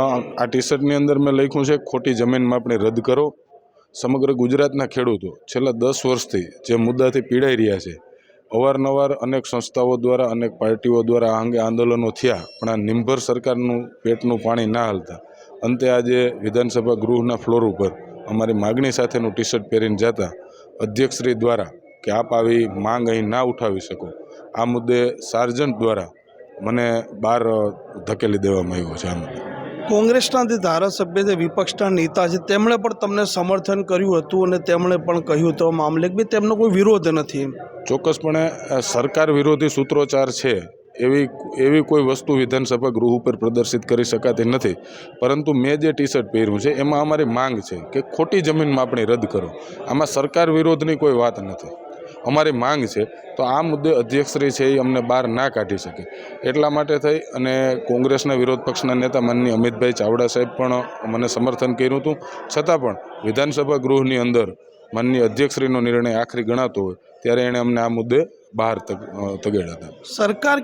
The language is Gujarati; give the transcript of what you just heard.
આ ટી શર્ટની અંદર મેં લખ્યું છે, ખોટી જમીન માપણી રદ કરો. સમગ્ર ગુજરાતના ખેડૂતો છેલ્લા દસ વર્ષથી જે મુદ્દાથી પીડાઈ રહ્યા છે, અવારનવાર અનેક સંસ્થાઓ દ્વારા, અનેક પાર્ટીઓ દ્વારા આ અંગે આંદોલનો થયા, પણ આ નિંભર સરકારનું પેટનું પાણી ના હાલતા. અંતે આજે વિધાનસભા ગૃહના ફ્લોર ઉપર અમારી માગણી સાથેનું ટી શર્ટ પહેરીને જતા અધ્યક્ષશ્રી દ્વારા કે આપ આવી માંગ અહીં ના ઉઠાવી શકો. આ મુદ્દે સાર્જન્ટ દ્વારા મને બહાર ધકેલી દેવામાં આવ્યો છે આ મુદ્દે. કોંગ્રેસના જે ધારાસભ્ય છે, વિપક્ષના નેતા છે, તેમણે પણ તમને સમર્થન કર્યું હતું અને તેમણે પણ કહ્યું તો મામલે કે તેમનો કોઈ વિરોધ નથી ચોક્કસપણે સરકાર વિરોધી સૂત્રોચ્ચાર છે, એવી એવી કોઈ વસ્તુ વિધાનસભા ગૃહ ઉપર પ્રદર્શિત કરી શકાતી નથી. પરંતુ મેં જે ટી શર્ટ પહેર્યું છે, એમાં અમારી માંગ છે કે ખોટી જમીન માપણી રદ કરો. આમાં સરકાર વિરોધની કોઈ વાત નથી. અમારી માંગ છે, તો આ મુદ્દે અધ્યક્ષશ્રી છે એ અમને બહાર ના કાઢી શકે. એટલા માટે થઈ અને કોંગ્રેસના વિરોધ પક્ષના નેતા માનની અમિતભાઈ ચાવડા સાહેબ પણ મને સમર્થન કર્યું હતું. છતાં પણ વિધાનસભા ગૃહની અંદર માનની અધ્યક્ષશ્રીનો નિર્ણય આખરી ગણાતો હોય, ત્યારે એણે અમને આ મુદ્દે બહાર તગેડા હતા સરકાર